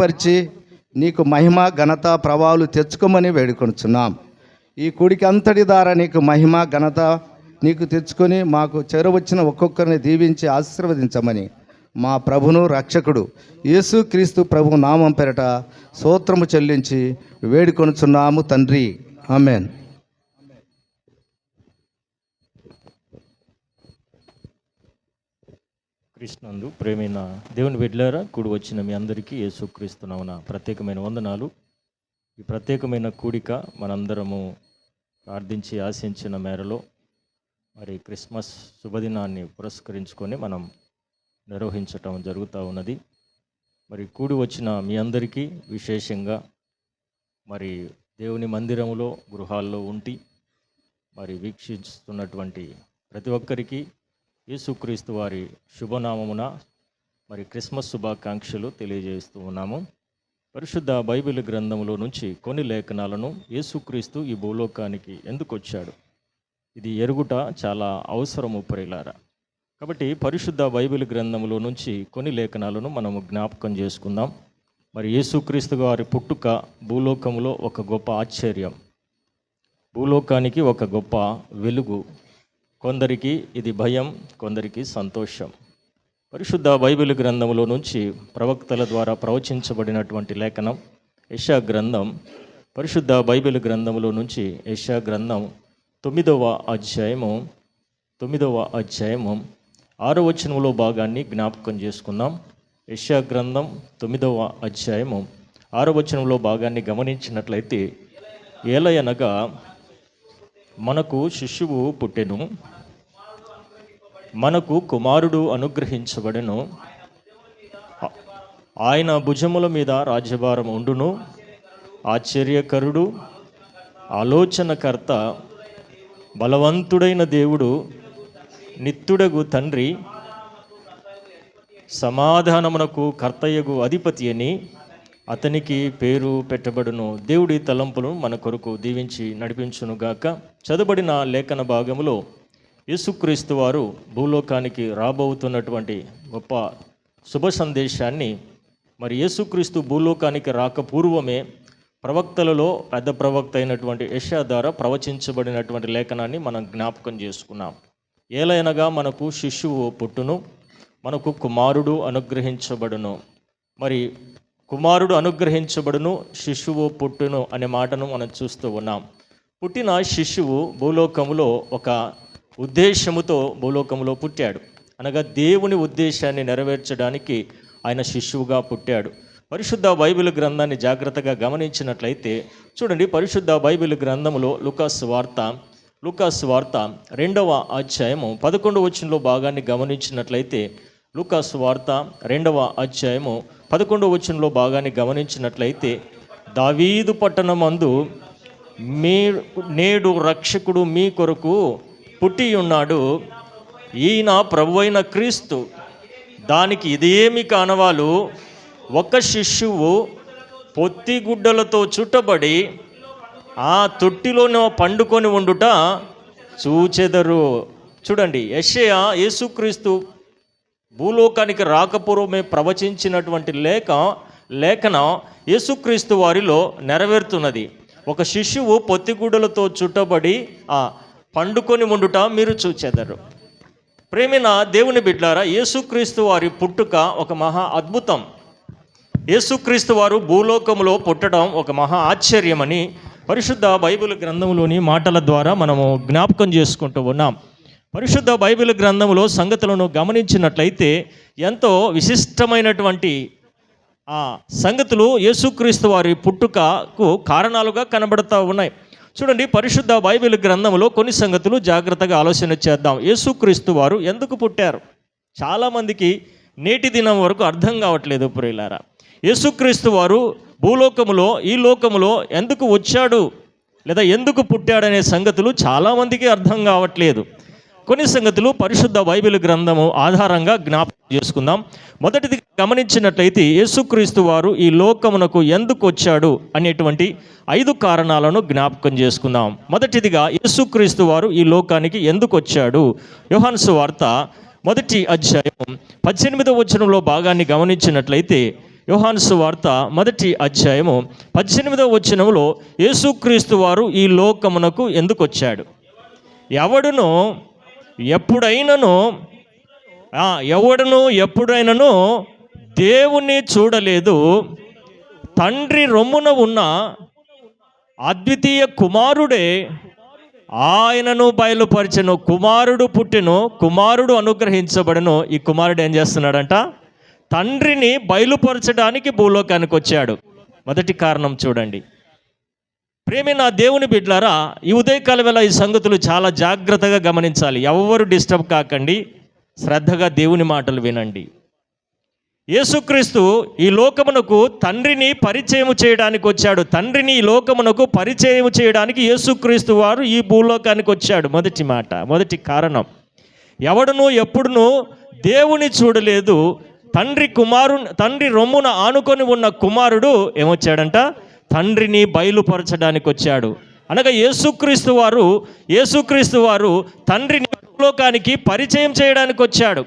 పరిచి నీకు మహిమ ఘనత ప్రభావాలు తెచ్చుకోమని వేడుకొనుచున్నాం. ఈ కూడికి అంతటి ద్వారా నీకు మహిమ ఘనత నీకు తెచ్చుకొని మాకు చేరవచ్చిన ఒక్కొక్కరిని దీవించి ఆశీర్వదించమని మా ప్రభును రక్షకుడు యేసుక్రీస్తు ప్రభు నామం పెరట సూత్రము చెల్లించి వేడుకొనుచున్నాము తండ్రి. ఆమెన్. కృష్ణందు ప్రేమైన దేవుని బిడ్డలారా కూడి వచ్చిన మీ అందరికీ యేసుక్రీస్తునవున ప్రత్యేకమైన వందనాలు. ఈ ప్రత్యేకమైన కూడిక మనందరము ప్రార్థించి ఆశించిన మేరలో మరి క్రిస్మస్ శుభదినాన్ని పురస్కరించుకొని మనం నిర్వహించటం జరుగుతూ ఉన్నది. మరి కూడి వచ్చిన మీ అందరికీ విశేషంగా మరి దేవుని మందిరంలో గృహాల్లో ఉండి మరి వీక్షిస్తున్నటువంటి ప్రతి ఒక్కరికి యేసుక్రీస్తు వారి శుభనామమున మరి క్రిస్మస్ శుభాకాంక్షలు తెలియజేస్తూ ఉన్నాము. పరిశుద్ధ బైబిల్ గ్రంథంలో నుంచి కొన్ని లేఖనాలను యేసుక్రీస్తు ఈ భూలోకానికి ఎందుకు వచ్చాడు ఇది ఎరుగుట చాలా అవసరము ప్రియులారా. కాబట్టి పరిశుద్ధ బైబిల్ గ్రంథంలో నుంచి కొన్ని లేఖనాలను మనము జ్ఞాపకం చేసుకుందాం. మరి యేసుక్రీస్తు వారి పుట్టుక భూలోకములో ఒక గొప్ప ఆశ్చర్యం. భూలోకానికి ఒక గొప్ప వెలుగు కొందరికి ఇది భయం కొందరికి సంతోషం. పరిశుద్ధ బైబిల్ గ్రంథంలో నుంచి ప్రవక్తల ద్వారా ప్రవచించబడినటువంటి లేఖనం యశా గ్రంథం పరిశుద్ధ బైబిల్ గ్రంథంలో నుంచి యశా గ్రంథం తొమ్మిదవ అధ్యాయము తొమ్మిదవ అధ్యాయము ఆరో వచనంలో భాగాన్ని జ్ఞాపకం చేసుకుందాం. యశా గ్రంథం తొమ్మిదవ అధ్యాయము ఆరో వచనంలో భాగాన్ని గమనించినట్లయితే ఏలయనగా మనకు శిశువు పుట్టెను మనకు కుమారుడు అనుగ్రహించబడెను. ఆయన భుజముల మీద రాజ్యభారం ఉండును. ఆశ్చర్యకరుడు ఆలోచనకర్త బలవంతుడైన దేవుడు నిత్తుడగు తండ్రి సమాధానమునకు కర్తయ్యగు అధిపతి అని అతనికి పేరు పెట్టబడును. దేవుడి తలంపును మన కొరకు దీవించి నడిపించునుగాక. చదబడిన లేఖన భాగములో యేసుక్రీస్తు వారు భూలోకానికి రాబోతున్నటువంటి గొప్ప శుభ సందేశాన్ని మరి యేసుక్రీస్తు భూలోకానికి రాక పూర్వమే ప్రవక్తలలో పెద్ద ప్రవక్త అయినటువంటి యశా ద్వారా ప్రవచించబడినటువంటి లేఖనాన్ని మనం జ్ఞాపకం చేసుకున్నాం. ఏలైనగా మనకు శిశువు పుట్టును మనకు కుమారుడు అనుగ్రహించబడును. మరి కుమారుడు అనుగ్రహించబడును శిశువు పుట్టును అనే మాటను మనం చూస్తూ ఉన్నాం. పుట్టిన శిశువు భూలోకములో ఒక ఉద్దేశముతో భూలోకములో పుట్టాడు. అనగా దేవుని ఉద్దేశాన్ని నెరవేర్చడానికి ఆయన శిష్యువుగా పుట్టాడు. పరిశుద్ధ బైబిల్ గ్రంథాన్ని జాగ్రత్తగా గమనించినట్లయితే చూడండి పరిశుద్ధ బైబిల్ గ్రంథములో లుకాస్ వార్త లుకాస్ వార్త రెండవ అధ్యాయము పదకొండు వచనంలో భాగాన్ని గమనించినట్లయితే లుకాస్ వార్త రెండవ అధ్యాయము పదకొండు వచనంలో భాగాన్ని గమనించినట్లయితే దావీదు పట్టణమందు మీ నేడు రక్షకుడు మీ కొరకు పుట్టి ఉన్నాడు. ఈయన ప్రభువైన క్రీస్తు. దానికి ఇదేమి కానవాలు. ఒక శిశువు పొత్తిగుడ్డలతో చుట్టబడి ఆ తొట్టిలోనో పండుకొని ఉండుట చూచెదరు. చూడండి యషయ యేసుక్రీస్తు భూలోకానికి రాకపూర్వమే ప్రవచించినటువంటి లేఖ లేఖనం యేసుక్రీస్తు వారిలో నెరవేరుతున్నది. ఒక శిశువు పొత్తిగుడ్డలతో చుట్టబడి ఆ పండుకొని ఉండుట మీరు చూచెదరు. ప్రేమిన దేవుని బిడ్డారా యేసుక్రీస్తు వారి పుట్టుక ఒక మహా అద్భుతం. యేసుక్రీస్తు వారు భూలోకంలో పుట్టడం ఒక మహా ఆశ్చర్యమని పరిశుద్ధ బైబిల్ గ్రంథంలోని మాటల ద్వారా మనము జ్ఞాపకం చేసుకుంటూ ఉన్నాం. పరిశుద్ధ బైబిల్ గ్రంథంలో సంగతులను గమనించినట్లయితే ఎంతో విశిష్టమైనటువంటి ఆ సంగతులు యేసుక్రీస్తు వారి పుట్టుకకు కారణాలుగా కనబడుతూ ఉన్నాయి. చూడండి పరిశుద్ధ బైబిల్ గ్రంథంలో కొన్ని సంగతులు జాగ్రత్తగా ఆలోచన చేద్దాం. యేసుక్రీస్తు వారు ఎందుకు పుట్టారు? చాలామందికి నేటి దినం వరకు అర్థం కావట్లేదు ప్రియులారా. యేసుక్రీస్తు వారు భూలోకములో ఈ లోకములో ఎందుకు వచ్చాడు? లేదా ఎందుకు పుట్టాడనే సంగతులు చాలామందికి అర్థం కావట్లేదు. కొన్ని సంగతులు పరిశుద్ధ బైబిల్ గ్రంథము ఆధారంగా జ్ఞాపకం చేసుకుందాం. మొదటిది గమనించినట్లయితే యేసుక్రీస్తు వారు ఈ లోకమునకు ఎందుకు వచ్చాడు అనేటువంటి ఐదు కారణాలను జ్ఞాపకం చేసుకుందాం. మొదటిదిగా యేసుక్రీస్తు వారు ఈ లోకానికి ఎందుకు వచ్చాడు? యోహాన్సు వార్త మొదటి అధ్యాయం పద్దెనిమిదవ వచనంలో భాగాన్ని గమనించినట్లయితే యోహాను వార్త మొదటి అధ్యాయము పద్దెనిమిదవ వచనంలో యేసుక్రీస్తు వారు ఈ లోకమునకు ఎందుకు వచ్చాడు? ఎవడునో ఎప్పుడైనను ఎవడను ఎప్పుడైనాను ఎప్పుడైనను దేవుణ్ణి చూడలేదు. తండ్రి రొమ్మున ఉన్న అద్వితీయ కుమారుడే ఆయనను బయలుపరిచను. కుమారుడు పుట్టెను కుమారుడు అనుగ్రహించబడను. ఈ కుమారుడు ఏం చేస్తున్నాడంట? తండ్రిని బయలుపరచడానికి భూలోకానికి వచ్చాడు మొదటి కారణం చూడండి. ప్రేమి నా దేవుని బిడ్లారా ఈ ఉదయకాల వేళ ఈ సంగతులు చాలా జాగ్రత్తగా గమనించాలి. ఎవరు డిస్టర్బ్ కాకండి. శ్రద్ధగా దేవుని మాటలు వినండి. యేసుక్రీస్తు ఈ లోకమునకు తండ్రిని పరిచయం చేయడానికి వచ్చాడు. తండ్రిని ఈ లోకమునకు పరిచయం చేయడానికి యేసుక్రీస్తు వారు ఈ భూలోకానికి వచ్చాడు. మొదటి మాట మొదటి కారణం. ఎవడునూ ఎప్పుడునూ దేవుని చూడలేదు. తండ్రి కుమారు తండ్రి రొమ్మున ఆనుకొని ఉన్న కుమారుడు ఏమొచ్చాడంట? తండ్రిని బయలుపరచడానికి వచ్చాడు అనగా యేసుక్రీస్తు వారు యేసుక్రీస్తు వారు తండ్రిని లోకానికి పరిచయం చేయడానికి వచ్చాడు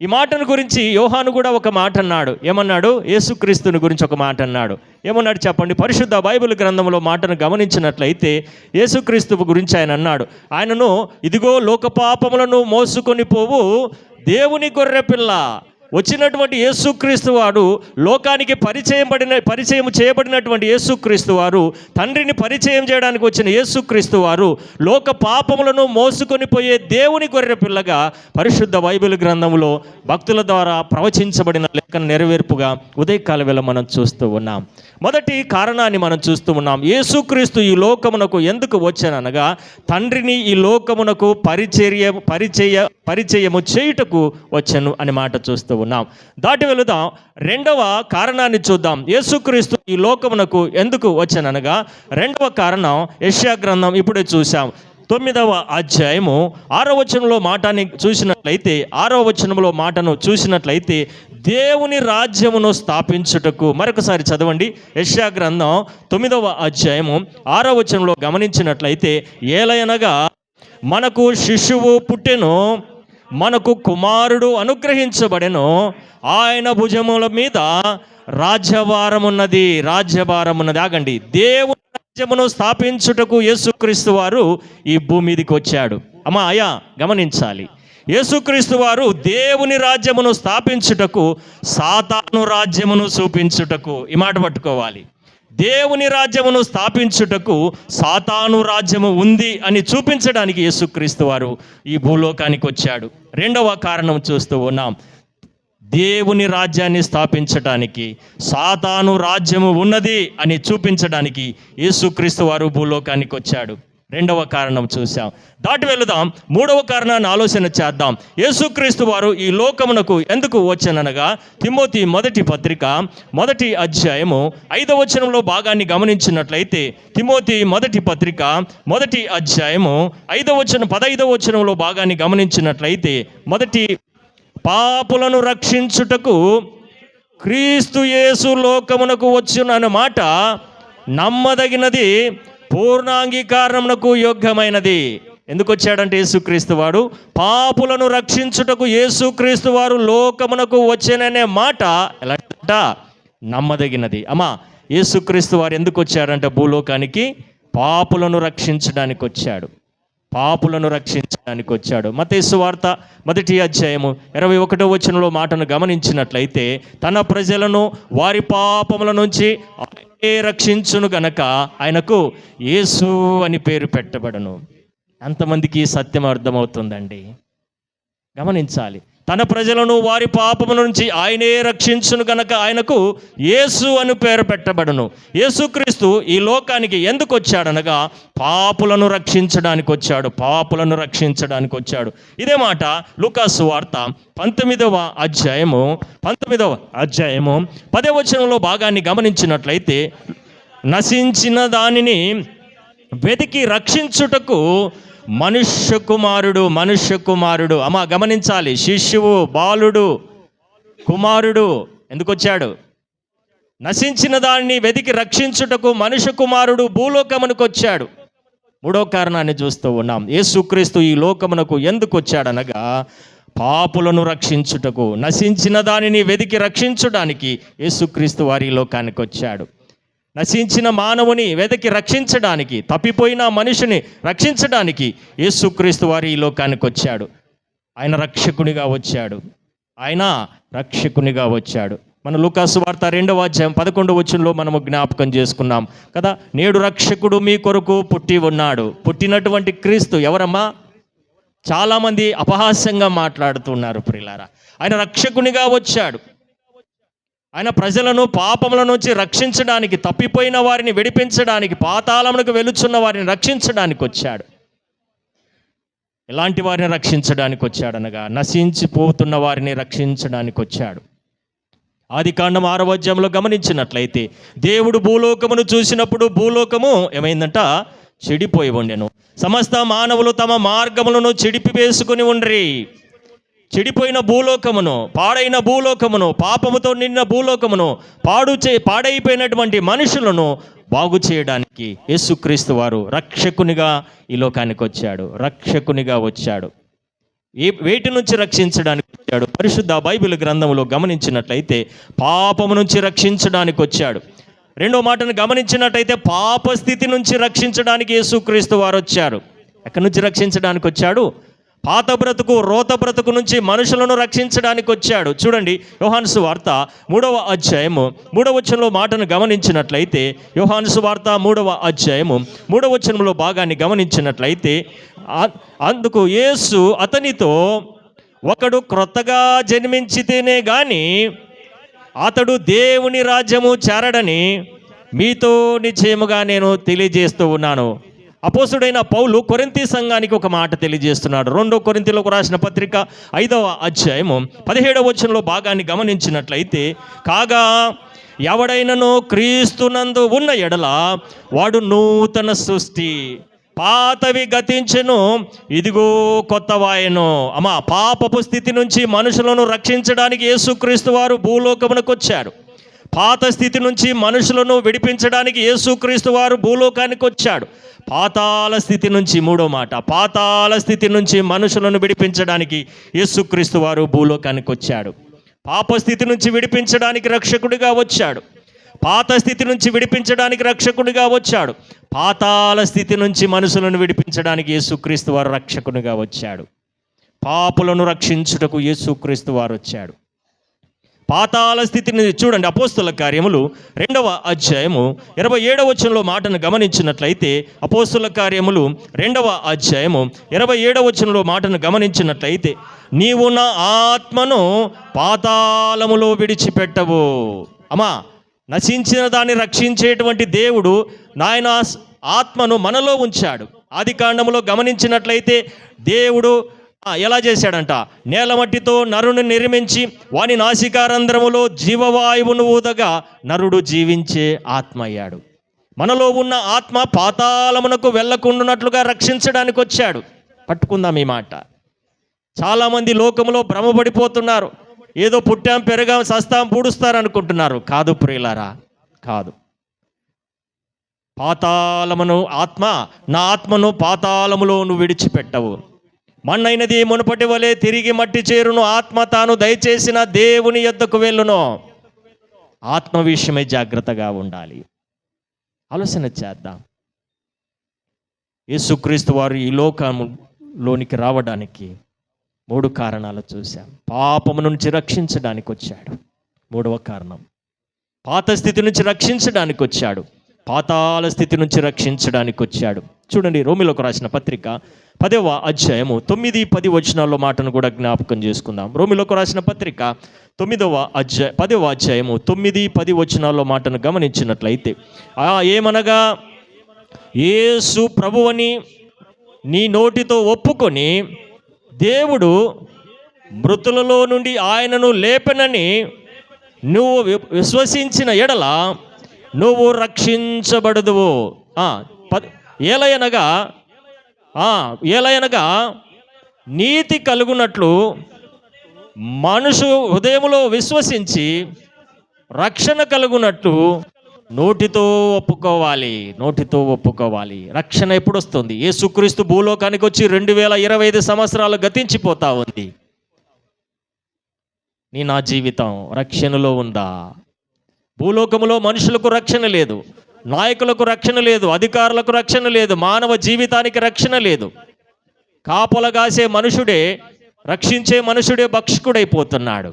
ఈ మాటను గురించి యోహాను కూడా ఒక మాట అన్నాడు. ఏమన్నాడు? యేసుక్రీస్తుని గురించి ఒక మాట అన్నాడు. ఏమన్నాడు చెప్పండి? పరిశుద్ధ బైబిల్ గ్రంథంలో మాటను గమనించినట్లయితే యేసుక్రీస్తు గురించి ఆయన అన్నాడు. ఆయనను ఇదిగో లోకపాపములను మోసుకొని పోవు దేవుని గొర్రెపిల్ల వచ్చినటువంటి యేసుక్రీస్తు వారు లోకానికి పరిచయం పడిన పరిచయం చేయబడినటువంటి యేసుక్రీస్తు వారు తండ్రిని పరిచయం చేయడానికి వచ్చిన యేసుక్రీస్తు వారు లోక పాపములను మోసుకొని పోయే దేవుని గొర్రె పిల్లగా పరిశుద్ధ బైబిల్ గ్రంథంలో భక్తుల ద్వారా ప్రవచించబడిన నెరవేర్పుగా ఉదయకాల వేళ మనం చూస్తూ ఉన్నాం. మొదటి కారణాన్ని మనం చూస్తూ ఉన్నాం. యేసుక్రీస్తు ఈ లోకమునకు ఎందుకు వచ్చాననగా తండ్రిని ఈ లోకమునకు పరిచర్య పరిచయ పరిచయము చేయుటకు వచ్చాను అని మాట చూస్తూ ఉన్నాం. దాటి వెళుదాం. రెండవ కారణాన్ని చూద్దాం. యేసుక్రీస్తు ఈ లోకమునకు ఎందుకు వచ్చాననగా రెండవ కారణం యష్యా గ్రంథం ఇప్పుడే చూసాం తొమ్మిదవ అధ్యాయము ఆరో వచనంలో మాటని చూసినట్లయితే ఆరో వచనంలో మాటను చూసినట్లయితే దేవుని రాజ్యమును స్థాపించుటకు. మరొకసారి చదవండి. యెషయా గ్రంథం తొమ్మిదవ అధ్యాయము ఆరో వచనంలో గమనించినట్లయితే ఏలయనగా మనకు శిశువు పుట్టెను మనకు కుమారుడు అనుగ్రహించబడెను ఆయన భుజముల మీద రాజ్యభారమున్నది రాజ్యభారమున్నది. ఉన్నది ఆగండి. దేవుని రాజ్యమును స్థాపించుటకు యేసుక్రీస్తు వారు ఈ భూమి మీదకి వచ్చాడు అమ్మా అయా గమనించాలి. యేసుక్రీస్తు వారు దేవుని రాజ్యమును స్థాపించుటకు సాతాను రాజ్యమును చూపించుటకు ఈ మాట పట్టుకోవాలి. దేవుని రాజ్యమును స్థాపించుటకు సాతాను రాజ్యము ఉంది అని చూపించడానికి యేసుక్రీస్తు వారు ఈ భూలోకానికి వచ్చాడు. రెండవ కారణం చూస్తూ ఉన్నాం. దేవుని రాజ్యాన్ని స్థాపించడానికి సాతాను రాజ్యము ఉన్నది అని చూపించడానికి యేసుక్రీస్తు వారు భూలోకానికి వచ్చాడు. రెండవ కారణం చూసాం దాటి వెళుదాం. మూడవ కారణాన్ని ఆలోచన చేద్దాం. యేసుక్రీస్తు వారు ఈ లోకమునకు ఎందుకు వచ్చాననగా తిమోతి మొదటి పత్రిక మొదటి అధ్యాయము ఐదవ వచనంలో భాగాన్ని గమనించినట్లయితే తిమోతి మొదటి పత్రిక మొదటి అధ్యాయము ఐదవ వచనం పదైదవ వచనంలో భాగాన్ని గమనించినట్లయితే మొదటి పాపులను రక్షించుటకు క్రీస్తు యేసు లోకమునకు వచ్చునన్న మాట నమ్మదగినది పూర్ణాంగీకారమునకు యోగ్యమైనది. ఎందుకు వచ్చాడంటే యేసుక్రీస్తు వాడు? పాపులను రక్షించుటకు యేసుక్రీస్తు వారు లోకమునకు వచ్చాననే మాట ఎలాంట నమ్మదగినది. అమ్మా యేసుక్రీస్తు వారు ఎందుకు వచ్చాడంటే భూలోకానికి? పాపులను రక్షించడానికి వచ్చాడు పాపులను రక్షించడానికి వచ్చాడు మతేసు వార్త మొదటి అధ్యాయము ఇరవై ఒకటో వచనంలో మాటను గమనించినట్లయితే తన ప్రజలను వారి పాపముల నుంచి రక్షించును గనక ఆయనకు యేసు అని పేరు పెట్టబడను. ఎంతమందికి ఈ సత్యం అర్థమవుతుందండి? గమనించాలి. తన ప్రజలను వారి పాపం నుంచి ఆయనే రక్షించును గనక ఆయనకు యేసు అని పేరు పెట్టబడును. యేసుక్రీస్తు ఈ లోకానికి ఎందుకు వచ్చాడనగా పాపులను రక్షించడానికి వచ్చాడు పాపులను రక్షించడానికి వచ్చాడు. ఇదే మాట లూకాసు వార్త పంతొమ్మిదవ అధ్యాయము పంతొమ్మిదవ అధ్యాయము పదే వచనంలో భాగాన్ని గమనించినట్లయితే నశించిన దానిని వెతికి రక్షించుటకు మనుష్య కుమారుడు మనుష్య కుమారుడు అమ్మ గమనించాలి. శిష్యువు బాలుడు కుమారుడు. ఎందుకు వచ్చాడు నశించిన దాన్ని వెతికి రక్షించుటకు మనుష్య కుమారుడు భూలోకమునకు వచ్చాడు మూడో కారణాన్ని చూస్తూ ఉన్నాం. యేసుక్రీస్తు ఈ లోకమునకు ఎందుకు వచ్చాడనగా పాపులను రక్షించుటకు నశించిన దానిని వెదికి రక్షించడానికి యేసుక్రీస్తు వారి ఈ లోకానికి వచ్చాడు నశించిన మానవుని వెదకి రక్షించడానికి తప్పిపోయిన మనిషిని రక్షించడానికి యేసుక్రీస్తు వారి ఈ లోకానికి వచ్చాడు. ఆయన రక్షకునిగా వచ్చాడు. ఆయన రక్షకునిగా వచ్చాడు. మన లూకాసు వార్త రెండవ అధ్యాయం పదకొండు వచ్చంలో మనము జ్ఞాపకం చేసుకున్నాం కదా నేడు రక్షకుడు మీ కొరకు పుట్టి ఉన్నాడు. పుట్టినటువంటి క్రీస్తు ఎవరమ్మా? చాలామంది అపహాస్యంగా మాట్లాడుతున్నారు ప్రిలారా. ఆయన రక్షకునిగా వచ్చాడు. ఆయన ప్రజలను పాపముల నుంచి రక్షించడానికి తప్పిపోయిన వారిని విడిపించడానికి పాతాళములకు వెలుచున్న వారిని రక్షించడానికి వచ్చాడు. ఎలాంటి వారిని రక్షించడానికి వచ్చాడనగా నశించిపోతున్న వారిని రక్షించడానికి వచ్చాడు. ఆది కాండం ఆరవద్యంలో గమనించినట్లయితే దేవుడు భూలోకమును చూసినప్పుడు భూలోకము ఏమైందంట? చెడిపోయి ఉండెను. సమస్త మానవులు తమ మార్గములను చెడిపి వేసుకుని ఉండ్రి. చెడిపోయిన భూలోకమును పాడైన భూలోకమును పాపముతో నిన్న భూలోకమును పాడు చే పాడైపోయినటువంటి మనుషులను బాగు చేయడానికి యేసుక్రీస్తు వారు రక్షకునిగా ఈ లోకానికి వచ్చాడు రక్షకునిగా వచ్చాడు. ఏ వేటి నుంచి రక్షించడానికి వచ్చాడు. పరిశుద్ధ బైబిల్ గ్రంథంలో గమనించినట్లయితే పాపము నుంచి రక్షించడానికి వచ్చాడు. రెండో మాటను గమనించినట్లయితే పాప స్థితి నుంచి రక్షించడానికి యేసుక్రీస్తు వారు వచ్చారు. ఎక్కడి నుంచి రక్షించడానికి వచ్చాడు? పాత బ్రతుకు రోత బ్రతుకు నుంచి మనుషులను రక్షించడానికి వచ్చాడు. చూడండి యోహాన్సు వార్త మూడవ అధ్యాయము. మూడవ వచనంలో మాటను గమనించినట్లయితే యోహాన్సు వార్త మూడవ అధ్యాయము మూడవ వచనంలో భాగాన్ని గమనించినట్లయితే అందుకు యేసు అతనితో ఒకడు క్రొత్తగా జన్మించితేనే గాని అతడు దేవుని రాజ్యము చేరడని మీతో నిశ్చయముగా నేను తెలియజేస్తూ ఉన్నాను. అపోసుడైన పౌలు కొరింతి సంఘానికి ఒక మాట తెలియజేస్తున్నాడు. రెండో కొరింతిలోకి రాసిన పత్రిక ఐదవ అధ్యాయము పదిహేడవ వచనంలో భాగాన్ని గమనించినట్లయితే కాగా ఎవడైనను క్రీస్తునందు ఉన్న ఎడల వాడు నూతన సృష్టి పాతవి గతించెను ఇదిగో కొత్త వాయను అమ్మా పాపపు స్థితి నుంచి మనుషులను రక్షించడానికి యేసుక్రీస్తు వారు భూలోకమునకు వచ్చారు. పాత స్థితి నుంచి మనుషులను విడిపించడానికి యేసుక్రీస్తు వారు భూలోకానికి వచ్చాడు పాతాల స్థితి నుంచి మూడో మాట పాతాల స్థితి నుంచి మనుషులను విడిపించడానికి యేసుక్రీస్తు వారు భూలోకానికి వచ్చాడు. పాపస్థితి నుంచి విడిపించడానికి రక్షకుడిగా వచ్చాడు. పాత స్థితి నుంచి విడిపించడానికి రక్షకుడిగా వచ్చాడు. పాతాల స్థితి నుంచి మనుషులను విడిపించడానికి యేసుక్రీస్తు వారు రక్షకునిగా వచ్చాడు. పాపులను రక్షించుటకు యేసుక్రీస్తు వారు వచ్చాడు. పాతాల స్థితిని చూడండి అపోస్తుల కార్యములు రెండవ అధ్యాయము ఇరవై ఏడవ వచనంలో మాటను గమనించినట్లయితే అపోస్తుల కార్యములు రెండవ అధ్యాయము ఇరవై ఏడవ వచనంలో మాటను గమనించినట్లయితే నీవు నా ఆత్మను పాతాళములో విడిచిపెట్టవు. అమ్మా నశించిన దాన్ని రక్షించేటువంటి దేవుడు నాయన ఆత్మను మనలో ఉంచాడు. ఆది కాండములో గమనించినట్లయితే దేవుడు ఎలా చేశాడంట? నేలమట్టితో నరుని నిర్మించి వాని నాసికారంధ్రములో జీవవాయువును ఊదగా నరుడు జీవించే ఆత్మ అయ్యాడు మనలో ఉన్న ఆత్మ పాతాళమునకు వెళ్ళకుండానట్లుగా రక్షించడానికి వచ్చాడు. పట్టుకుందాం ఈ మాట. చాలామంది లోకంలో భ్రమపడిపోతున్నారు. ఏదో పుట్టాం పెరగాం సస్తాం పూడుస్తారు అనుకుంటున్నారు కాదు ప్రియులారా కాదు. పాతాళమును ఆత్మ నా ఆత్మను పాతాళములో నువ్వు విడిచిపెట్టవు. మన్నైనది మునుపటి వలె తిరిగి మట్టి చేరును. ఆత్మ తాను దయచేసిన దేవుని యొద్దకు వెళ్ళును. ఆత్మ విషయమై జాగ్రత్తగా ఉండాలి. ఆలోచన చేద్దాం. యేసుక్రీస్తు వారు ఈ లోకంలోనికి రావడానికి మూడు కారణాలు చూశాం. పాపము నుంచి రక్షించడానికి వచ్చాడు. మూడవ కారణం. పాత స్థితి నుంచి రక్షించడానికి వచ్చాడు. పాతాల స్థితి నుంచి రక్షించడానికి వచ్చాడు. చూడండి రోమిలోకి రాసిన పత్రిక పదవ అధ్యాయము తొమ్మిది పది వచనాల్లో మాటను కూడా జ్ఞాపకం చేసుకుందాం. రోమిలోకి రాసిన పత్రిక తొమ్మిదవ అధ్యాయ పదవ అధ్యాయము తొమ్మిది పది వచనాల్లో మాటను గమనించినట్లయితే ఆ ఏమనగా ఏసు ప్రభువని నీ నోటితో ఒప్పుకొని దేవుడు మృతులలో నుండి ఆయనను లేపనని నువ్వు విశ్వసించిన ఎడల నువ్వు రక్షించబడదువు. పద్ ఏలయనగా ఏలయనగా నీతి కలుగునట్లు మనుషు హృదయములో విశ్వసించి రక్షణ కలుగునట్లు నోటితో ఒప్పుకోవాలి నోటితో ఒప్పుకోవాలి. రక్షణ ఎప్పుడు వస్తుంది యేసుక్రీస్తు భూలోకానికి వచ్చి రెండు వేల ఇరవై ఐదు సంవత్సరాలు గతించిపోతా ఉంది. నీ నా జీవితం రక్షణలో ఉందా? భూలోకములో మనుషులకు రక్షణ లేదు. నాయకులకు రక్షణ లేదు అధికారులకు రక్షణ లేదు మానవ జీవితానికి రక్షణ లేదు. కాపలగాసే మనుషుడే రక్షించే మనుషుడే భక్షకుడైపోతున్నాడు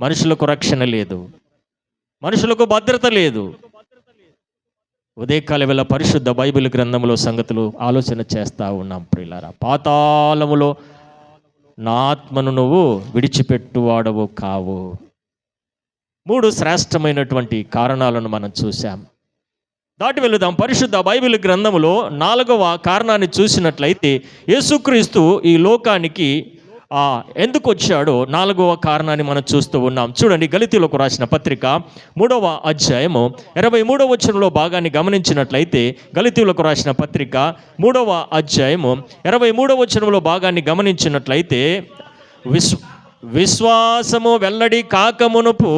మనుషులకు రక్షణ లేదు మనుషులకు భద్రత లేదు. ఉదయకాల వేళ పరిశుద్ధ బైబిల్ గ్రంథంలో సంగతులు ఆలోచన చేస్తూ ఉన్నాం ప్రియులారా. పాతాళములో నా ఆత్మను నువ్వు విడిచిపెట్టువాడవు కావు. మూడు శ్రేష్టమైనటువంటి కారణాలను మనం చూసాం దాటి వెళుదాం. పరిశుద్ధ బైబిల్ గ్రంథములో నాలుగవ కారణాన్ని చూసినట్లయితే యేసుక్రీస్తు ఈ లోకానికి ఎందుకు వచ్చాడో నాలుగవ కారణాన్ని మనం చూస్తూ ఉన్నాం. చూడండి గలితీలకు రాసిన పత్రిక మూడవ అధ్యాయము ఇరవై మూడవ వచనంలో భాగాన్ని గమనించినట్లయితే గలితీలకు రాసిన పత్రిక మూడవ అధ్యాయము ఇరవై మూడవ వచనంలో భాగాన్ని గమనించినట్లయితే విశ్వ విశ్వాసము వెల్లడి కాకమునుపు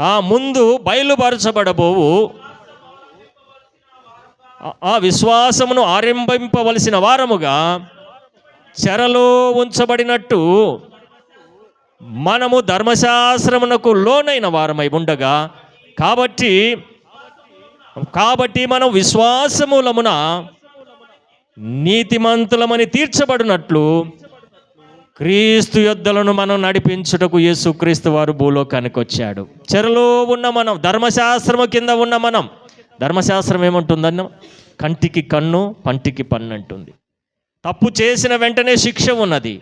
ఆ ముందు బయలుపరచబడబోవు. ఆ- విశ్వాసమును ఆరంభింపవలసిన వారముగా చెరలో ఉంచబడినట్టు మనము ధర్మశాస్త్రమునకు లోనైన వారమై ఉండగా కాబట్టి కాబట్టి మనం విశ్వాసములమున నీతిమంతులమని తీర్చబడినట్లు క్రీస్తు యొద్దలను మనం నడిపించుటకు యేసుక్రీస్తు వారు భూలోకానికి వచ్చాడు. చెరలో ఉన్న మనం ధర్మశాస్త్రము కింద ఉన్న మనం ధర్మశాస్త్రం ఏమంటుందన్న? కంటికి కన్ను పంటికి పన్ను అంటుంది. తప్పు చేసిన వెంటనే శిక్ష ఉన్నది.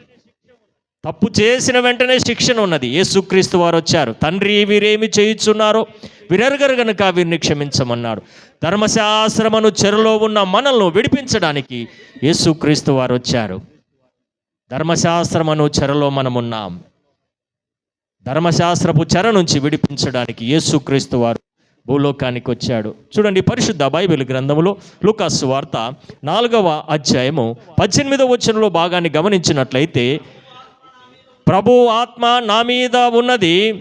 తప్పు చేసిన వెంటనే శిక్షణ ఉన్నది. యేసుక్రీస్తు వారు వచ్చారు. తండ్రి వీరేమి చేయుచున్నారో వీరెరగరు గనుక వీరిని క్షమించమన్నాడు. ధర్మశాస్త్రమును చెరలో ఉన్న మనల్ని విడిపించడానికి యేసుక్రీస్తు వారు వచ్చారు. ధర్మశాస్త్రమును చెరలో మనమున్నాం. ధర్మశాస్త్రపు చెర నుంచి విడిపించడానికి యేసుక్రీస్తు వారు భూలోకానికి వచ్చాడు. చూడండి పరిశుద్ధ బైబిల్ గ్రంథములో లుకాస్ వార్త నాలుగవ అధ్యాయము పద్దెనిమిదవ వచనంలో భాగాన్ని గమనించినట్లయితే ప్రభు ఆత్మ నా మీద ఉన్నది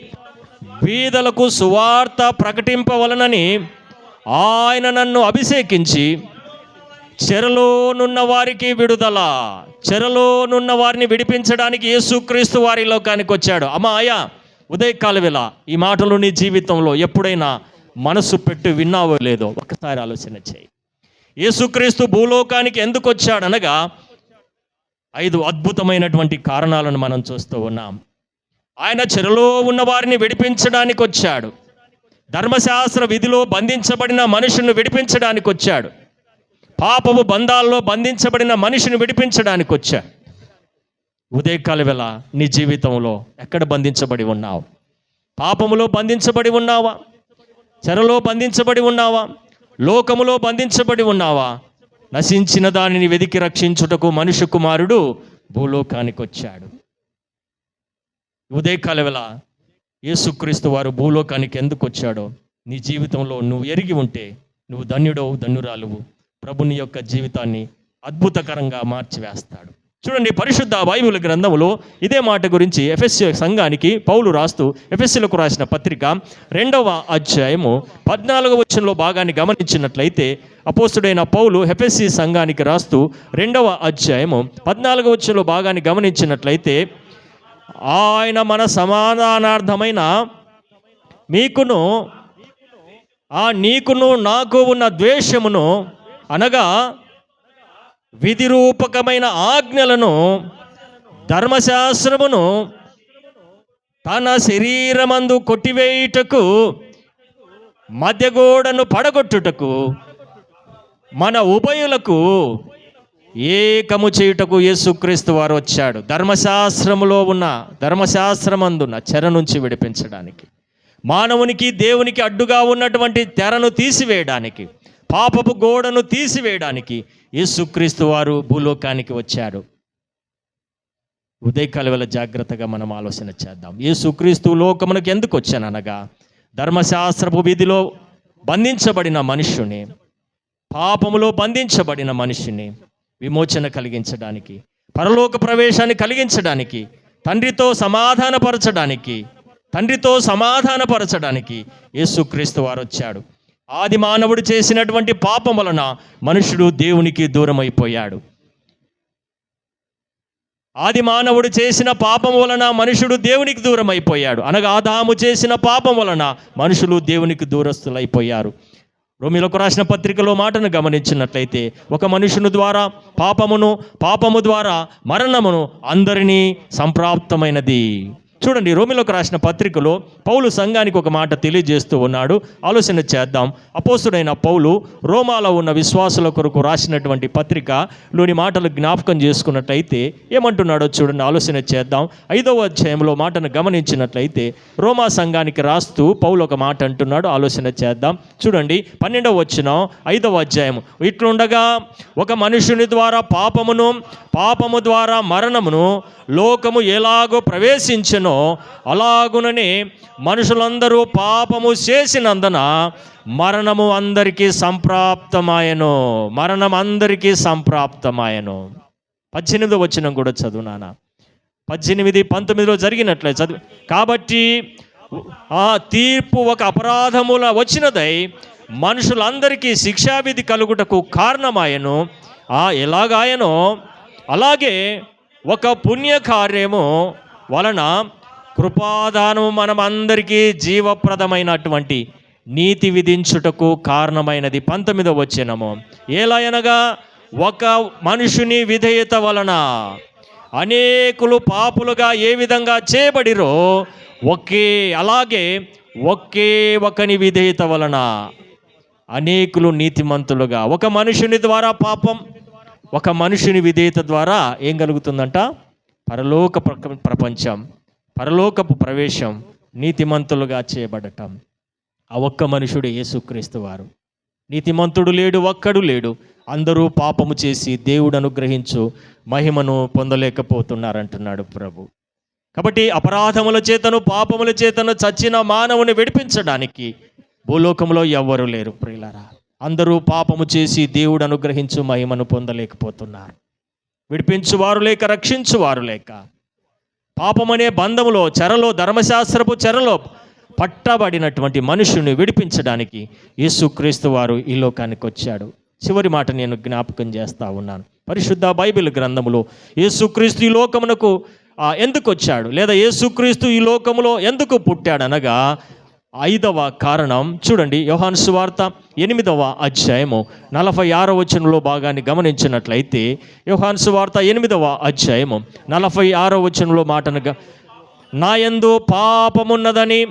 బీదలకు సువార్త ప్రకటింపవలనని ఆయన నన్ను అభిషేకించి చెరలోనున్న వారికి విడుదల చెరలోనున్న వారిని విడిపించడానికి యేసుక్రీస్తు వారి లోకానికి వచ్చాడు. అమ్మా అయ్యా ఉదయకాల వేళ ఈ మాటలు నీ జీవితంలో ఎప్పుడైనా మనసు పెట్టి విన్నావో లేదో ఒకసారి ఆలోచన చేయి. యేసుక్రీస్తు భూలోకానికి ఎందుకు వచ్చాడనగా ఐదు అద్భుతమైనటువంటి కారణాలను మనం చూస్తూ ఉన్నాం. ఆయన చెరలో ఉన్న వారిని విడిపించడానికి వచ్చాడు. ధర్మశాస్త్ర విధిలో బంధించబడిన మనుషుని విడిపించడానికి వచ్చాడు. పాపపు బంధాల్లో బంధించబడిన మనిషిని విడిపించడానికి వచ్చా. ఉదయకాల వేళ నీ జీవితంలో ఎక్కడ బంధించబడి ఉన్నావు? పాపములో బంధించబడి ఉన్నావా? చెరలో బంధించబడి ఉన్నావా? లోకములో బంధించబడి ఉన్నావా? నశించిన దానిని వెదికి రక్షించుటకు మనుష్య కుమారుడు భూలోకానికి వచ్చాడు. ఉదయకాల వేళ యేసుక్రీస్తు వారు భూలోకానికి ఎందుకు వచ్చాడో నీ జీవితంలో నువ్వు ఎరిగి ఉంటే నువ్వు ధన్యుడవు ధన్యురాలువు. ప్రభుని యొక్క జీవితాన్ని అద్భుతకరంగా మార్చివేస్తాడు. చూడండి పరిశుద్ధ బైబిల్ గ్రంథములో ఇదే మాట గురించి ఎఫ్ఎస్సి సంఘానికి పౌలు రాస్తూ ఎఫ్ఎస్సీలకు రాసిన పత్రిక రెండవ అధ్యాయము పద్నాలుగవ వచనంలో భాగాన్ని గమనించినట్లయితే అపోస్తుడైన పౌలు ఎఫ్ఎస్సి సంఘానికి రాస్తూ రెండవ అధ్యాయము పద్నాలుగవ వచనంలో భాగాన్ని గమనించినట్లయితే ఆయన మన సమాధానార్థమైన మీకును ఆ నీకును నాకు ఉన్న ద్వేషమును అనగా విధిరూపకమైన ఆజ్ఞలను ధర్మశాస్త్రమును తన శరీరమందు కొట్టివేయుటకు మధ్యగోడను పడగొట్టుటకు మన ఉభయులకు ఏకము చేయుటకు యేసుక్రీస్తు వారు వచ్చాడు. ధర్మశాస్త్రములో ఉన్న ధర్మశాస్త్రమందున్న చెర నుంచి విడిపించడానికి మానవునికి దేవునికి అడ్డుగా ఉన్నటువంటి తెరను తీసివేయడానికి. పాపపు గోడను తీసివేయడానికి యేసుక్రీస్తు వారు భూలోకానికి వచ్చారు. ఉదయకాల వేళ జాగ్రత్తగా మనం ఆలోచన చేద్దాం. యేసుక్రీస్తు లోకమునకు ఎందుకు వచ్చాననగా ధర్మశాస్త్రపు విధిలో బంధించబడిన మనుష్యుని పాపములో బంధించబడిన మనిషిని విమోచన కలిగించడానికి పరలోక ప్రవేశాన్ని కలిగించడానికి తండ్రితో సమాధానపరచడానికి తండ్రితో సమాధానపరచడానికి యేసుక్రీస్తు వారు వచ్చాడు. ఆది మానవుడు చేసినటువంటి పాపం వలన మనుషుడు దేవునికి దూరం అయిపోయాడు ఆది మానవుడు చేసిన పాపం వలన మనుషుడు దేవునికి దూరం అయిపోయాడు అనగా ఆదాము చేసిన పాపం వలన మనుషులు దేవునికి దూరస్తులైపోయారు రోమిలకు రాసిన పత్రికలో మాటను గమనించినట్లయితే ఒక మనుషుని ద్వారా పాపమును పాపము ద్వారా మరణమును అందరినీ సంప్రాప్తమైనది. చూడండి రోమిలోకి రాసిన పత్రికలో పౌలు సంఘానికి ఒక మాట తెలియజేస్తూ ఉన్నాడు. ఆలోచన చేద్దాం. అపోసుడైన పౌలు రోమాలో ఉన్న విశ్వాసుల కొరకు రాసినటువంటి పత్రికలోని మాటలు జ్ఞాపకం చేసుకున్నట్లయితే ఏమంటున్నాడో చూడండి ఆలోచన చేద్దాం. ఐదవ అధ్యాయంలో మాటను గమనించినట్లయితే రోమా సంఘానికి రాస్తూ పౌలు ఒక మాట అంటున్నాడు. ఆలోచన చేద్దాం. చూడండి పన్నెండవ వచ్చిన ఐదవ అధ్యాయం. ఇట్లుండగా ఒక మనుషుని ద్వారా పాపమును పాపము ద్వారా మరణమును లోకము ఎలాగో ప్రవేశించను. అలాగుననే మనుషులందరూ పాపము చేసినందున మరణము అందరికీ సంప్రాప్తమాయను. మరణం అందరికీ సంప్రాప్తమాయను. పద్దెనిమిదో వచ్చిన కూడా చదువునానా పద్దెనిమిది పంతొమ్మిదిలో జరిగినట్లే చదువు. కాబట్టి ఆ తీర్పు ఒక అపరాధముల వచ్చినదై మనుషులందరికీ శిక్షావిధి కలుగుటకు కారణమాయను. ఆ ఎలాగాయనో. అలాగే ఒక పుణ్యకార్యము వలన కృపాదానము మనం అందరికీ జీవప్రదమైనటువంటి నీతి విధించుటకు కారణమైనది. పంతొమ్మిదవ వచ్చినము ఎలా అనగా ఒక మనుషుని విధేయత వలన అనేకులు పాపులుగా ఏ విధంగా చేయబడిరో ఒకే అలాగే ఒకే ఒకని విధేయత వలన అనేకులు నీతిమంతులుగా. ఒక మనుషుని ద్వారా పాపం ఒక మనుషుని విధేయత ద్వారా ఏం కలుగుతుందంట? పరలోక ప్రపంచం పరలోకపు ప్రవేశం నీతిమంతులుగా చేయబడటం. ఆ ఒక్క మనుషుడు యేసుక్రీస్తు వారు. నీతిమంతుడు లేడు ఒక్కడు లేడు. అందరూ పాపము చేసి దేవుడు అనుగ్రహించు మహిమను పొందలేకపోతున్నారంటున్నాడు ప్రభు. కాబట్టి అపరాధముల చేతను పాపముల చేతను చచ్చిన మానవుని విడిపించడానికి భూలోకంలో ఎవ్వరూ లేరు ప్రియులరా. అందరూ పాపము చేసి దేవుడు అనుగ్రహించు మహిమను పొందలేకపోతున్నారు. విడిపించువారు లేక రక్షించువారు లేక పాపమనే బంధములో చెరలో ధర్మశాస్త్రపు చెరలో పట్టబడినటువంటి మనుషుని విడిపించడానికి యేసుక్రీస్తు వారు ఈ లోకానికి వచ్చాడు. చివరి మాట నేను జ్ఞాపకం చేస్తూ ఉన్నాను. పరిశుద్ధ బైబిల్ గ్రంథములో యేసుక్రీస్తు ఈ లోకమునకు ఎందుకు వచ్చాడు? లేదా యేసుక్రీస్తు ఈ లోకములో ఎందుకు పుట్టాడనగా ఐదవ కారణం. చూడండి యోహాను సువార్త ఎనిమిదవ అధ్యాయము నలభై ఆరవ వచనంలో భాగాన్ని గమనించినట్లయితే యోహాను సువార్త ఎనిమిదవ అధ్యాయము నలభై ఆరవ వచనంలో మాటను నాయందు పాపమున్నదని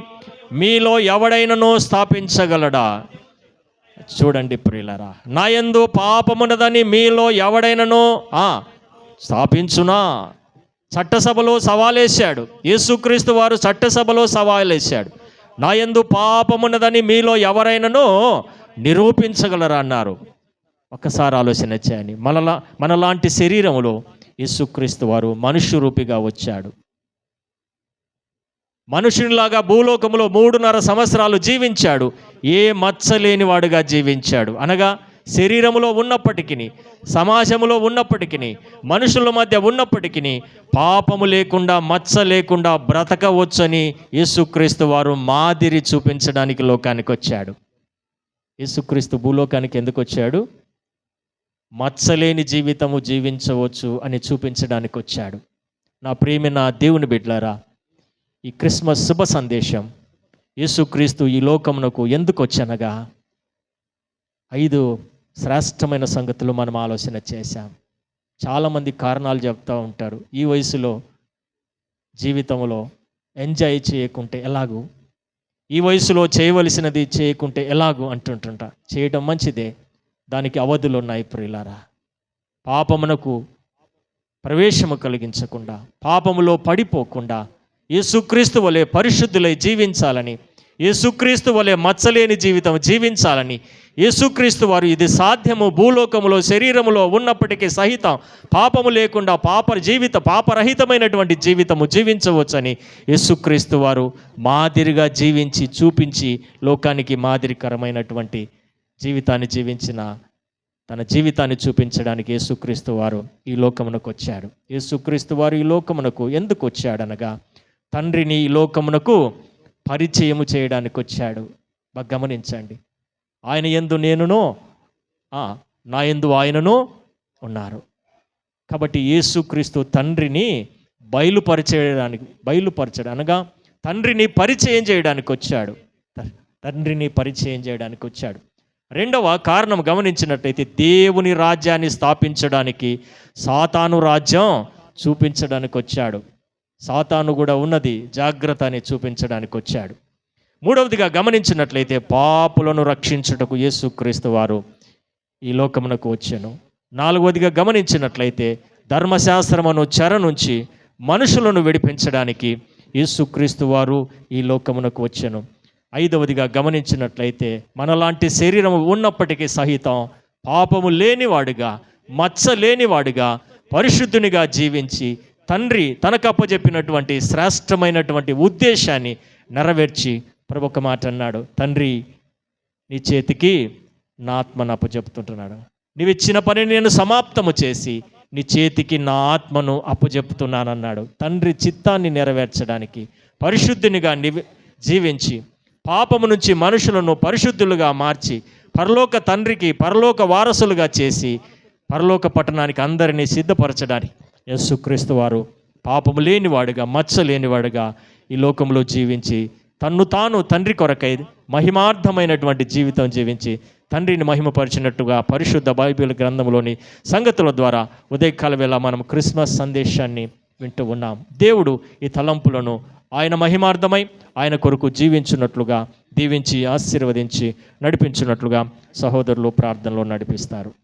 మీలో ఎవడైనను స్థాపించగలడా? చూడండి ప్రియులరా నాయందు పాపమున్నదని మీలో ఎవడైనను స్థాపించునా? చట్టసభలో సవాలేశాడు. యేసుక్రీస్తు వారు చట్టసభలో సవాలేశాడు. నా ఎందు పాపమున్నదని మీలో ఎవరైనానో నిరూపించగలరా అన్నారు. ఒక్కసారి ఆలోచన చేయని మనలా మనలాంటి శరీరములో యేసుక్రీస్తు వారు మనుష్య రూపిగా వచ్చాడు. మనుషునిలాగా భూలోకములో మూడున్నర సంవత్సరాలు జీవించాడు. ఏ మచ్చలేని వాడుగా జీవించాడు. అనగా శరీరములో ఉన్నప్పటికీ సమాజములో ఉన్నప్పటికీ మనుషుల మధ్య ఉన్నప్పటికీ పాపము లేకుండా మచ్చ లేకుండా బ్రతకవచ్చని యేసుక్రీస్తు వారు మాదిరి చూపించడానికి లోకానికి వచ్చాడు. యేసుక్రీస్తు భూలోకానికి ఎందుకు వచ్చాడు? మచ్చలేని జీవితము జీవించవచ్చు అని చూపించడానికి వచ్చాడు. నా ప్రేమి నా దేవుని బిడ్లారా ఈ క్రిస్మస్ శుభ సందేశం యేసుక్రీస్తు ఈ లోకమునకు ఎందుకు వచ్చనగా ఐదు శ్రేష్టమైన సంగతులు మనం ఆలోచన చేశాం. చాలామంది కారణాలు చెప్తూ ఉంటారు. ఈ వయసులో జీవితంలో ఎంజాయ్ చేయకుంటే ఎలాగూ? ఈ వయసులో చేయవలసినది చేయకుంటే ఎలాగూ అంటుంటుంట. చేయడం మంచిదే. దానికి అవధులు ఉన్నాయి ప్రియులారా. పాపమునకు ప్రవేశము కలిగించకుండా పాపములో పడిపోకుండా యేసుక్రీస్తు వలె పరిశుద్ధులై జీవించాలని యేసుక్రీస్తు వలె మచ్చలేని జీవితం జీవించాలని. యేసుక్రీస్తు వారు ఇది సాధ్యము. భూలోకములో శరీరములో ఉన్నప్పటికీ సహితం పాపము లేకుండా పాప జీవిత పాపరహితమైనటువంటి జీవితము జీవించవచ్చని యేసుక్రీస్తు వారు మాదిరిగా జీవించి చూపించి లోకానికి మాదిరికరమైనటువంటి జీవితాన్ని జీవించిన తన జీవితాన్ని చూపించడానికి యేసుక్రీస్తు వారు ఈ లోకమునకు వచ్చాడు యేసుక్రీస్తు వారు ఈ లోకమునకు ఎందుకు వచ్చాడనగా తండ్రిని ఈ లోకమునకు పరిచయము చేయడానికి వచ్చాడు బాగా గమనించండి. ఆయన ఎందు నేనును నా ఎందు ఆయనను ఉన్నారు. కాబట్టి యేసుక్రీస్తు తండ్రిని బయలుపరిచేయడానికి బయలుపరచడం అనగా తండ్రిని పరిచయం చేయడానికి వచ్చాడు తండ్రిని పరిచయం చేయడానికి వచ్చాడు రెండవ కారణం గమనించినట్లయితే దేవుని రాజ్యాన్ని స్థాపించడానికి సాతాను రాజ్యం చూపించడానికి వచ్చాడు సాతాను కూడా ఉన్నది జాగ్రత్త అని చూపించడానికి వచ్చాడు. మూడవదిగా గమనించినట్లయితే పాపులను రక్షించుటకు యేసుక్రీస్తు వారు ఈ లోకమునకు వచ్చాను. నాలుగవదిగా గమనించినట్లయితే ధర్మశాస్త్రమును చెర నుంచి మనుషులను విడిపించడానికి యేసుక్రీస్తు వారు ఈ లోకమునకు వచ్చాను. ఐదవదిగా గమనించినట్లయితే మనలాంటి శరీరము ఉన్నప్పటికీ సహితం పాపము లేనివాడుగా మచ్చ లేనివాడుగా పరిశుద్ధునిగా జీవించి తండ్రి తనకు అప్పచెప్పినటువంటి శ్రేష్టమైనటువంటి ఉద్దేశాన్ని నెరవేర్చి ప్రభు ఒక మాట అన్నాడు తండ్రి నీ చేతికి నా ఆత్మను అప్పచెప్తుంటున్నాడు నీవిచ్చిన పనిని నేను సమాప్తము చేసి నీ చేతికి నా ఆత్మను అప్పచెప్తున్నానన్నాడు తండ్రి చిత్తాన్ని నెరవేర్చడానికి పరిశుద్ధినిగా నివి జీవించి పాపము నుంచి మనుషులను పరిశుద్ధులుగా మార్చి పరలోక తండ్రికి పరలోక వారసులుగా చేసి పరలోక పట్టణానికి అందరినీ సిద్ధపరచడానికి యేసుక్రీస్తు వారు పాపము లేనివాడుగా మచ్చ లేనివాడుగా ఈ లోకంలో జీవించి తన్ను తాను తండ్రి కొరకై మహిమార్థమైనటువంటి జీవితం జీవించి తండ్రిని మహిమపరిచినట్టుగా పరిశుద్ధ బైబిల్ గ్రంథంలోని సంగతుల ద్వారా ఉదయకాల వేళ మనం క్రిస్మస్ సందేశాన్ని వింటూ ఉన్నాం. దేవుడు ఈ తలంపులను ఆయన మహిమార్థమై ఆయన కొరకు జీవించున్నట్లుగా దీవించి ఆశీర్వదించి నడిపించున్నట్లుగా సహోదరులు ప్రార్థనలో నడిపిస్తారు.